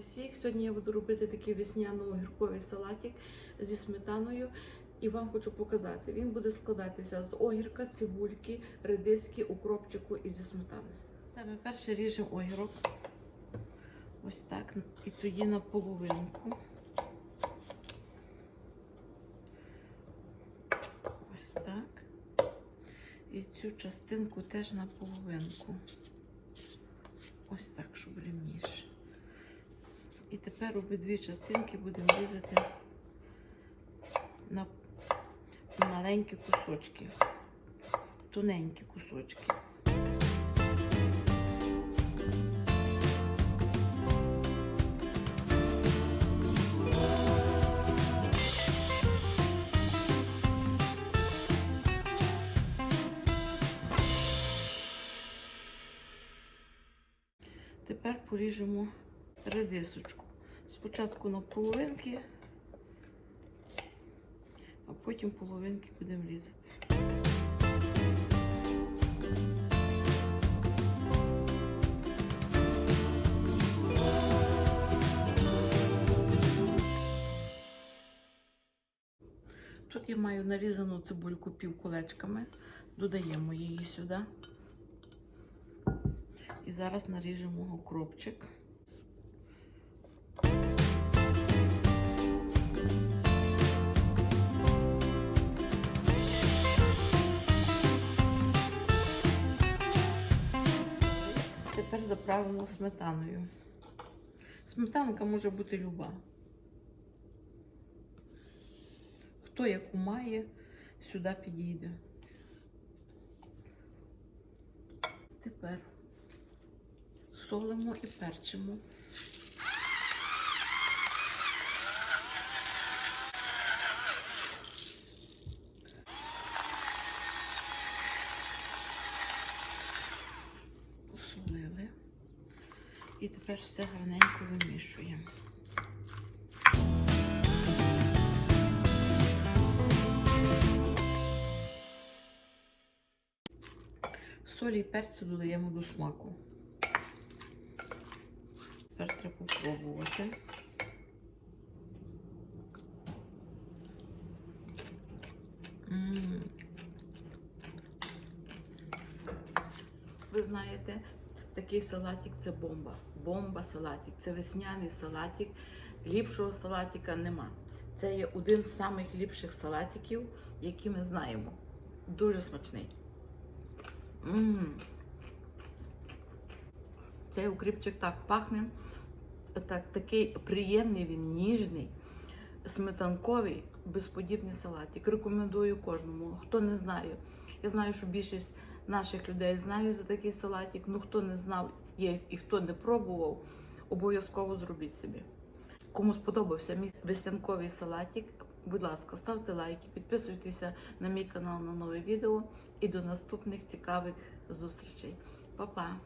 всіх. Сьогодні я буду робити такий весняно-огірковий салатик зі сметаною. І вам хочу показати. Він буде складатися з огірка, цибульки, редиски, укропчику і зі сметани. Саме перше ріжемо огірок. Ось так. І тоді на половинку. Ось так. І цю частинку теж на половинку. Ось так, щоб рівніше. І тепер обидві частинки будемо різати на маленькі кусочки, тоненькі кусочки. Тепер поріжемо редисочку. Спочатку на половинки, а потім половинки будемо різати. Тут я маю нарізану цибульку півколечками, додаємо її сюди. І зараз наріжемо укропчик. Тепер заправимо сметаною. Сметанка може бути люба. Хто яку має, сюди підійде. Тепер солимо і перчимо. І тепер все гарненько вимішуємо. Солі і перцю додаємо до смаку. Тепер треба попробувати. Ви знаєте, такий салатик це бомба. Бомба салатик. Це весняний салатик. Ліпшого салатика нема. Це є один з самих ліпших салатиків, які ми знаємо. Дуже смачний. М. Цей укріпчик так пахне. Так, такий приємний, він ніжний, сметанковий, безподібний салатик. Рекомендую кожному. Хто не знає. Я знаю, що більшість наших людей знаю за такий салатик. Ну хто не знав є, і хто не пробував, обов'язково зробіть собі. Кому сподобався мій весянковий салатик, будь ласка, ставте лайки, підписуйтеся на мій канал на нове відео і до наступних цікавих зустрічей. Па-па!